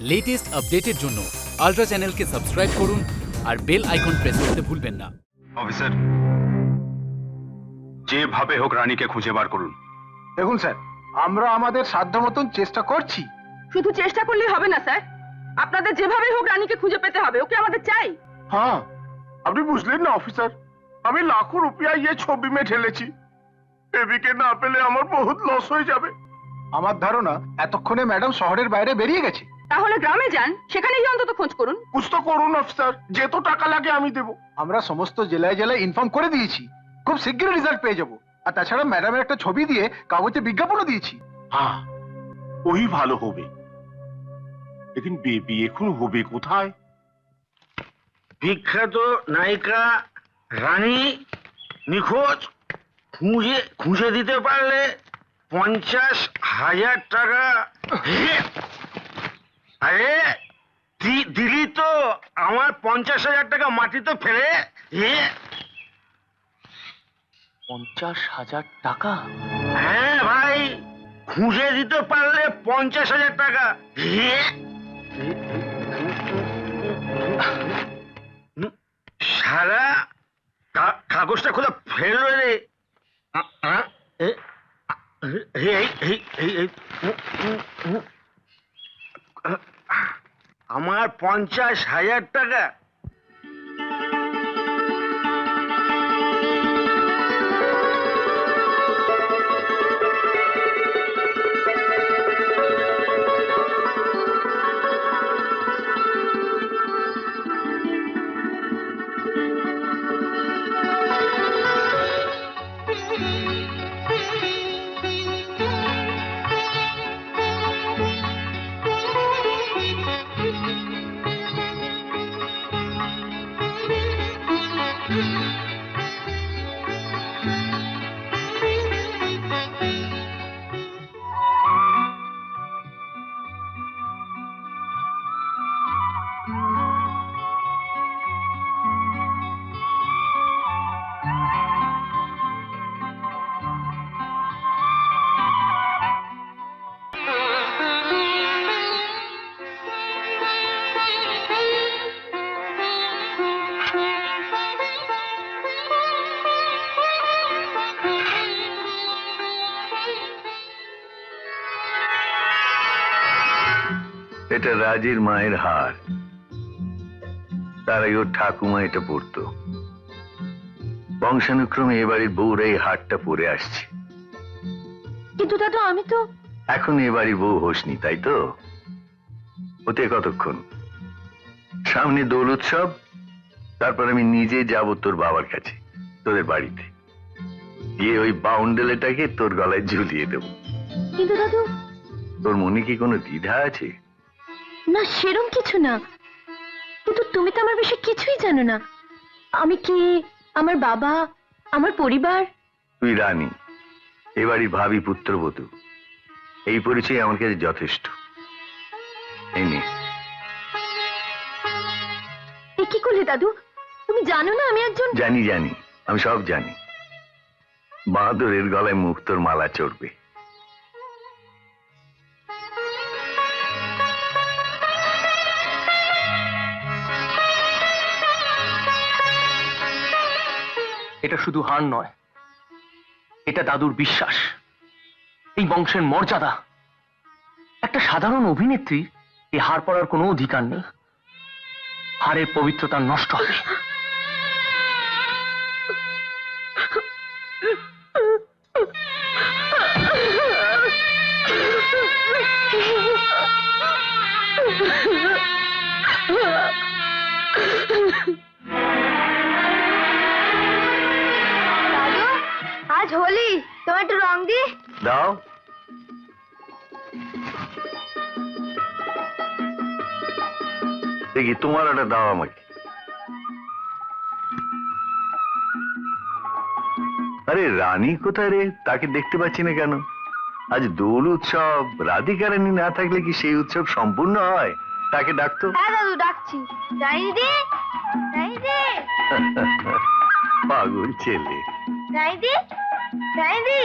Latest আপডেটের জন্য ultra চ্যানেলকে সাবস্ক্রাইব করুন আর বেল আইকন প্রেস করতে ভুলবেন না। অফিসার যেভাবে হোক রানীকে খুঁজে বার করুন। দেখুন স্যার আমরা আমাদের সাধ্য মতন চেষ্টা করছি। শুধু চেষ্টা করলেই হবে না স্যার। আপনাদের যেভাবে হোক রানীকে খুঁজে পেতে হবে ওকে আমাদের চাই। হ্যাঁ আপনি বুঝলেন না অফিসার। আমি লাখো রুপিয়া ইয়ে ছবি মে ঢেলেছি। বেবিকে না পেলে আমার বহুত লস হয়ে যাবে। আমার ধারণা এতক্ষণে ম্যাডাম শহরের বাইরে বেরিয়ে গেছে। তাহলে গ্রামে যান সেখানে গিয়ে অন্তত খোঁজ করুন। কুছ তো করুন অফিসার। যেত টাকা লাগে আমি দেব। আমরা সমস্ত জেলায় জেলায় ইনফর্ম করে দিয়েছি। খুব শীঘ্রই রেজাল্ট পেয়ে যাব। আর তাছাড়া ম্যাডামের একটা ছবি দিয়ে কাগজে বিজ্ঞাপনও দিয়েছি। হ্যাঁ ওই ভালো হবে। লেকিন বেবি এখন হবে কোথায়? বিখ্যাত নায়িকা রানী নিখোঁজ। খুঁজে খুঁজে দিতে পারলে পঞ্চাশ হাজার টাকা! আরে দিলি তো? আমার পঞ্চাশ হাজার টাকা মাটিতে ফেলে। পঞ্চাশ হাজার টাকা? হ্যাঁ ভাই খুঁজে দিতে পারলে পঞ্চাশ হাজার টাকা! সারা কাগজটা খুলে ফেলল রে। এই, আমার পঞ্চাশ হাজার টাকা এটা রাজের মায়ের হার। তার আগে ওর ঠাকুমা এটা পরতো। বংশানুক্রমে এ বাড়ির বউরা এই হারটা পরে আসছে। কিন্তু দাদা আমি তো এখন এ বাড়ির বউ হোসনি তাই তো? ওতে কতক্ষণ? সামনে দোল উৎসব তারপর আমি নিজে যাব তোর বাবার কাছে তোদের বাড়িতে। গিয়ে ওই বাউন্ডেলেটাকে তোর গলায় ঝুলিয়ে দেবো। কিন্তু দাদু তোর মনে কি কোনো দ্বিধা আছে? না সেরম কিছু না। কিন্তু তুমি তো আমার বিষয়ে কিছুই জানো না। আমি কি আমার বাবা আমার পরিবার? তুই রানী এবারই ভাবি পুত্রবধূ। এই পরিচয় আমার কাছে যথেষ্ট। এই নে। এ কি করলে দাদু? তুমি জানো না আমি একজন জানি জানি আমি সব জানি। বাহাদুরের গলায় মুক্তোর মালা চড়বে। এটা শুধু হার নয়, এটা দাদুর বিশ্বাস। এই বংশের মর্যাদা। একটা সাধারণ অভিনেত্রী এই হার পড়ার কোনো অধিকার নেই। হারের পবিত্রতা নষ্ট হবে। দাও। দেখি তোমার ওটা দাও আমাকে। আরে রানী কোথায় রে? তাকে দেখতে পাচ্ছি না কেন? আজ দোল উৎসব রাধিকা রানী না থাকলে কি সেই উৎসব সম্পূর্ণ হয়? তাকে ডাকতো। হ্যাঁ দাদু ডাকছি। পাগল ছেলে। রানী দিদি রানী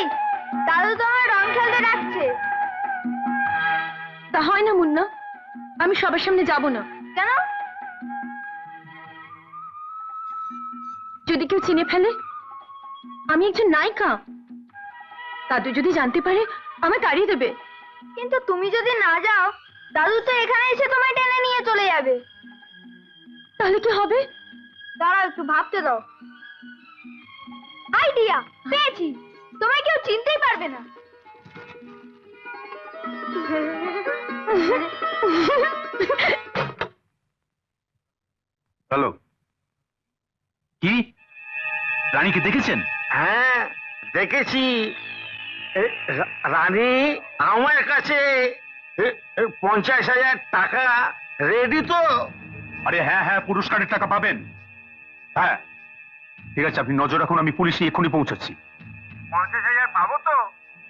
দিদি তোমার রং খেলতে ডাকছে। তা হয় না মুন্না। আমি সবার সামনে যাব না। কেন? যদি কেউ চিনে ফেলে আমি একজন নায়িকা। দাদু যদি জানতে পারে আমায় তাড়িয়ে দেবে। কিন্তু তুমি যদি না যাও দাদু তো এখানে এসে তোমায় টেনে নিয়ে চলে যাবে। তাহলে কি হবে? দাঁড়াও একটু ভাবতে দাও। আইডিয়া পেয়েছি। তোমায় কেউ চিনতেই পারবে না। হ্যালো। কি? রানীকে দেখেছেন? হ্যাঁ দেখেছি। রানী আমার কাছে পঞ্চাশ হাজার টাকা রেডি তো। আরে হ্যাঁ হ্যাঁ পুরস্কারের টাকা পাবেন। হ্যাঁ। ঠিক আছে আপনি নজর রাখুন আমি পুলিশে এক্ষুনি পৌঁছাচ্ছি। পঞ্চাশ হাজার পাবো তো?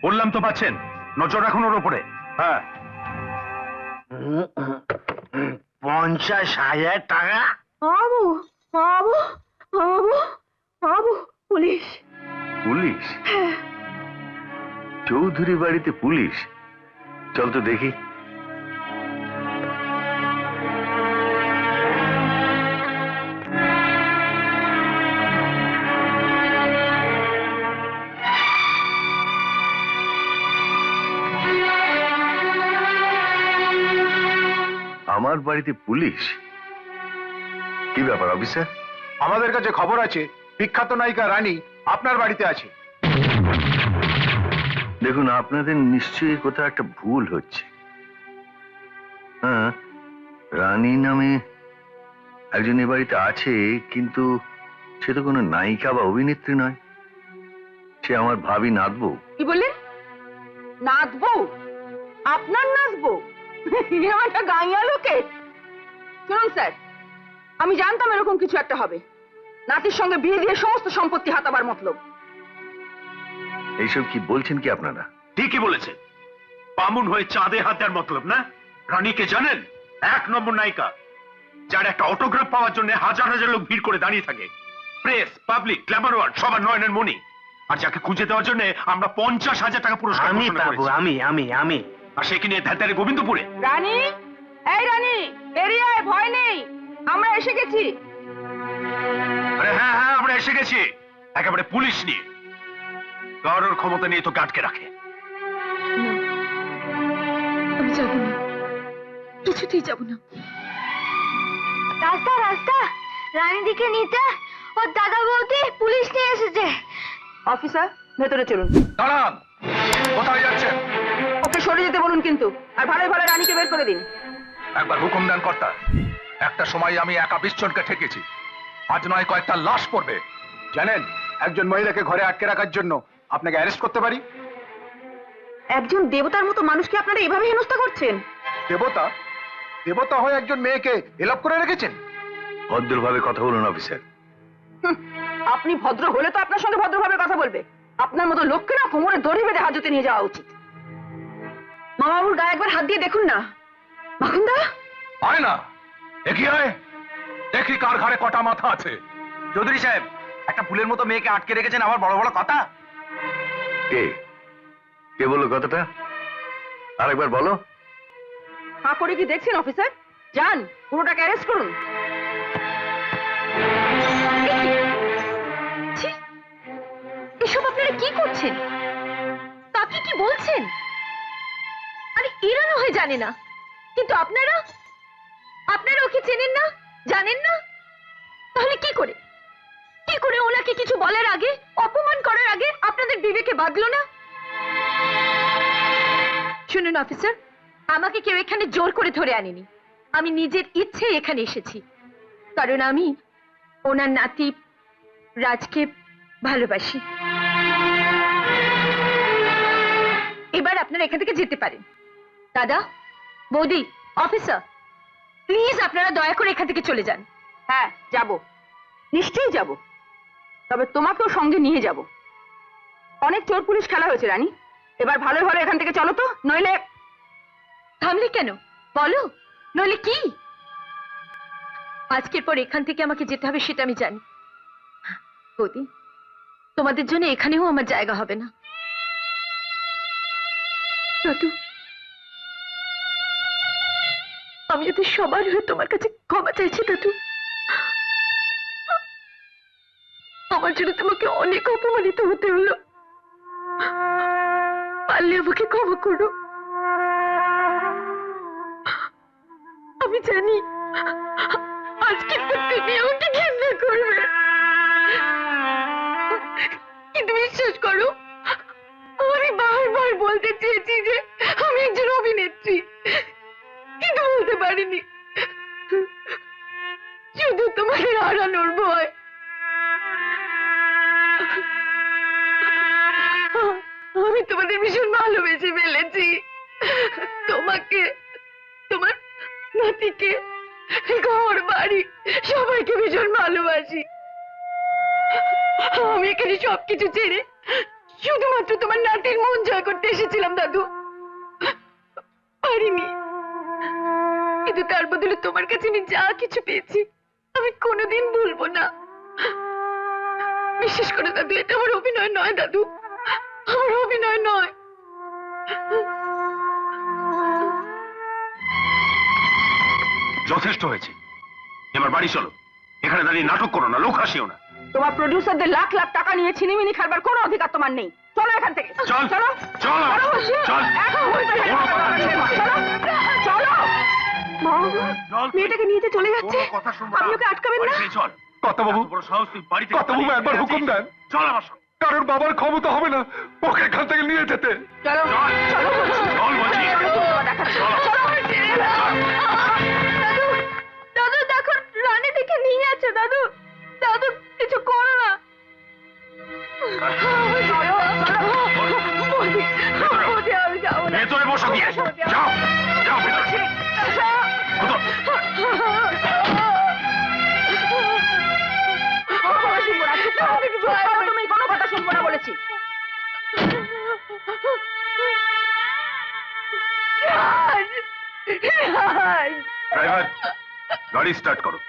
বললাম তো পাচ্ছেন। নজর রাখুন ওর ওপরে হ্যাঁ। পঞ্চাশ হাজার টাকা? বাবু বাবু বাবু বাবু পুলিশ। পুলিশ? চৌধুরী বাড়িতে পুলিশ? চল তো দেখি। আমার বাড়িতে পুলিশ? কি ব্যাপার অফিসার? আমাদের কাছে খবর আছে বিখ্যাত নায়িকা রানী আপনার বাড়িতে আছে। দেখুন আপনাদের নিশ্চয়ই কোথাও একটা ভুল হচ্ছে। হ্যাঁ রানী নামে একজন এ বাড়িতে আছে কিন্তু সে তো কোনো নায়িকা বা অভিনেত্রী নয়। সে আমার ভাবি নাতবো কি বললেন? নাচবো আপনার নাচবো একটা গাইয়া লোকে? শুনুন স্যার আমি জানতাম এরকম কিছু একটা হবে। নাতির সঙ্গে বিয়ে দিয়ে সমস্ত সম্পত্তি হাতাবার মতলব। এইসব কি বলছেন কি আপনারা? ঠিকই বলেছে বামুন হয়ে চাঁদে হাত দেওয়ার মতলব না? রানীকে জানেন? এক নম্বর নায়িকা। যার একটা অটোগ্রাফ পাওয়ার জন্য হাজার হাজার লোক ভিড় করে দাঁড়িয়ে থাকে। প্রেস পাবলিক গ্ল্যামার ওয়ার্ড সবার নয়নের মনি আর যাকে খুঁজে দেওয়ার জন্য আমরা পঞ্চাশ হাজার টাকা পুরস্কার আমি আমি আমি আমি। আর সে কিনে গোবিন্দপুরে? রানী? এই রানী বেরিয়ে আয় ভয় নেই। আমরা এসে গেছি। আরে হ্যাঁ হ্যাঁ আমরা এসে গেছি। একেবারে পুলিশ নিয়ে। কারোর ক্ষমতা নিয়ে তো আটকে রাখে। আমি যাব না। কিছুতেই যাব না। রাস্তা রাস্তা। রানীদিকে নিতে ওর দাদা বৌদি পুলিশ নিয়ে এসেছে। অফিসার ভেতরে চলুন। দাঁড়ান। কোথায় যাচ্ছেন? সরে যেতে বলুন কিন্তু আর ভালো ভালো রানীকে বের করে দিন। একবার হুকুম দেন কর্তা একটা সময় আমি একা বিশ্বনকে ঠেকেছি। আজ নয় কয়েকটা লাশ পড়বে। জানেন একজন মহিলাকে ঘরে আটকে রাখার জন্য আপনাকে অ্যারেস্ট করতে পারি? একজন দেবতার মতো মানুষকে আপনারা এভাবে হেনস্থা করছেন? দেবতা? দেবতা হয়ে একজন মেয়েকে এলাপ করে রেখেছেন? ভদ্রভাবে কথা বলুন অফিসার। আপনি ভদ্র হলে তো আপনার সঙ্গে ভদ্রভাবে কথা বলবে। আপনার মতো লোককে না কোমরে দড়ি বেঁধে হাজতে নিয়ে যাওয়া উচিত। মামাবুর গায়ে একবার হাত দিয়ে দেখুন না। মাখুন্দা আয় না। দেখি আয় দেখি কার ঘাড়ে কটা মাথা আছে। চৌধুরী সাহেব একটা ফুলের মতো মেয়েকে আটকে রেখেছেন আবার বড় বড় কথা। কে? কে বলল কথাটা? আরেকবার বলো। হাঁ করে কি দেখছেন অফিসার? যান পুরোটাকে অ্যারেস্ট করুন। এসব আপনারা কি করছেন? তাকে কি বলছেন? এরা হয় জানে না। কিন্তু আপনারা? আপনারা ওকে চেনেন না? জানেন না? তাহলে কি করে? কি করে ওনাকে কিছু বলার আগে, অপমান করার আগে আপনাদের বিবেকে বাঁধলো না? শুনুন, অফিসার, আমাকে কেউ এখানে জোর করে ধরে আনেনি। আমি নিজের ইচ্ছে এখানে এসেছি। কারণ আমি ওনার নাতি রাজকে ভালোবাসি। এবার আপনারা এখান থেকে যেতে পারেন। দাদা বৌদি অফিসার প্লিজ আপনারা দয়া করে এখান থেকে চলে যান। হ্যাঁ যাব। নিশ্চয়ই যাব। তবে তোমাকেও সঙ্গে নিয়ে যাব। অনেক চোর পুলিশ খেলা হয়েছে রানী। এবার ভালো ভালো এখান থেকে চলো তো নইলে থামলে কেন? বলো নইলে কি? আজকের পর এখান থেকে আমাকে যেতে হবে সেটা আমি জানি। বৌদি তোমাদের জন্য এখানেও আমার জায়গা হবে না। আমি যদি সবার হয়ে তোমার কাছে ক্ষমা চাইছি, দাদু। আমার জন্য তোমাকে অনেক অপমানিত হতে হলো। পারলে আমাকে ক্ষমা করো। আমি জানি আজকে তুমি আমাকে ভালোবেসে ফেলেছি। তোমাকে, তোমার নাতিকে, ঘর, বাড়ি, সবাইকে ভীষণ ভালোবাসি। আমি এখানে সবকিছু ছেড়ে শুধুমাত্র তোমার নাতির মন জয় করতে এসেছিলাম, দাদু। পারিনি। কিন্তু তার বদলে তোমার কাছে আমি যা কিছু পেয়েছি, আমি কোনোদিন ভুলবো না। বিশ্বাস করে, দাদু, এটা আমার অভিনয় নয়, দাদু। আমার অভিনয় নয়। যথেষ্ট হয়েছে। এবার বাড়ি চলো। এখানে দাঁড়িয়ে নাটক করো না লোক হাসিও না। তোমার প্রডিউসারদের লাখ লাখ টাকা নিয়ে ছিনিমিনি খাবার কোনো অধিকার তোমার নেই। চলো এখান থেকে। চল। চলো। চলো। মেয়েটাকে নিয়ে যাচ্ছে। আপনি ওকে আটকাবেন না? কথা বাবু? বড় সাহস তুই বাড়িতে কথা বাবু একবার হুকুম দেন? চল আমার সঙ্গে। কারণ বাবার ক্ষমতা হবে না ওকে এখান থেকে নিয়ে যেতে চলো চলো চল বলছি। দাদু দাদু দেখো রানী দেখে নিয়ে যাচ্ছে দাদু দাদু কিছু করো না ভেতরে বসো গিয়ে ড্রাইভার গাড়ি স্টার্ট করো।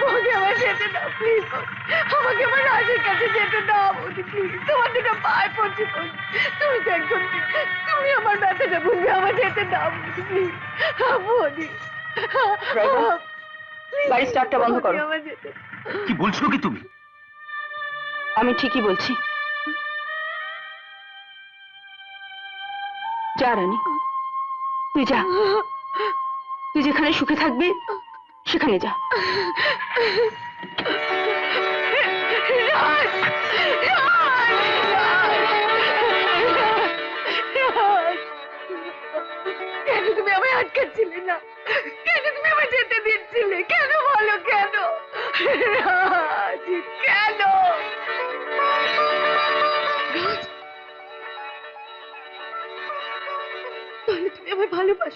বৌদি আমার যেতে দাও প্লিজ আমাকে আমার রাজের কাছে যেতে দাও বৌদি প্লিজ তোমার দুটো পায়ে পড়ছি তুমি তো একজন তুমি আমার ব্যথাটা বুঝবে আমার যেতে দাও বৌদি প্লিজ বৌদি গাড়ি স্টার্টটা বন্ধ করো। আমার যেতে কি বলছো কি তুমি? আমি ঠিকই বলছি। যা রানী। তুই যা। তুই যেখানে সুখে থাকবি সেখানে যা।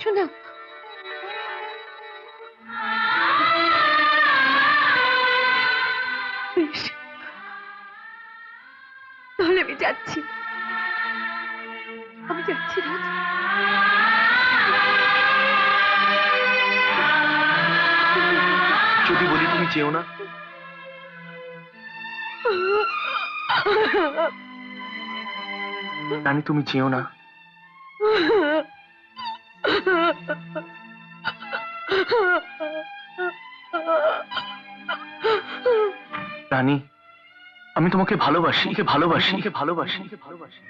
ভালোবাসো না বেশ। তাহলে আমি যাচ্ছি। আমি যাচ্ছি রাজ। যদি বলি তুমি চেও না। রানী তুমি চেও না। রানী আমি তোমাকে ভালোবাসি কে ভালোবাসি কে ভালোবাসি কে ভালোবাসি।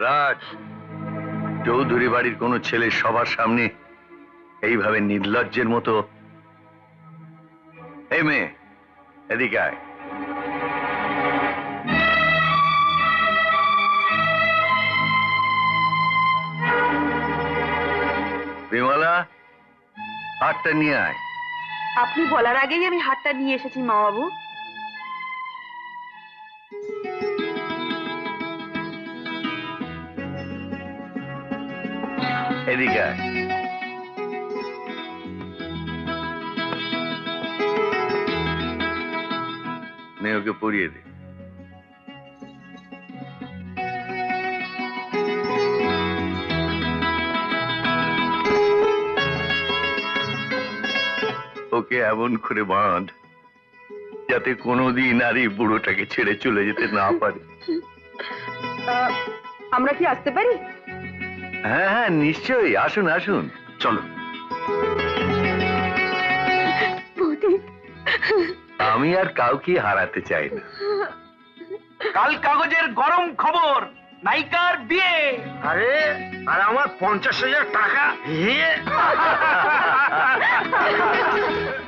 রাজ চৌধুরী বাড়ির কোনো ছেলে সবার সামনে এইভাবে নির্লজ্জের মতো। এই মেয়ে, এদিকে আয়। বিমলা, হাতটা নিয়ে আয়। আপনি বলার আগেই আমি হাতটা নিয়ে এসেছি মা বাবু এদিকে। নে ওকে পরিয়ে দে। ওকে এমন করে বাঁধ যাতে কোনোদিন আর এই বুড়োটাকে ছেড়ে চলে যেতে না পারে। আমরা কি আসতে পারি? হ্যাঁ হ্যাঁ নিশ্চয়ই। আসুন আসুন। চলো। আমি আর কাউকে হারাতে চাই না। কাল কাগজের গরম খবর নায়িকার বিয়ে। আরে আর আমার পঞ্চাশ হাজার টাকা।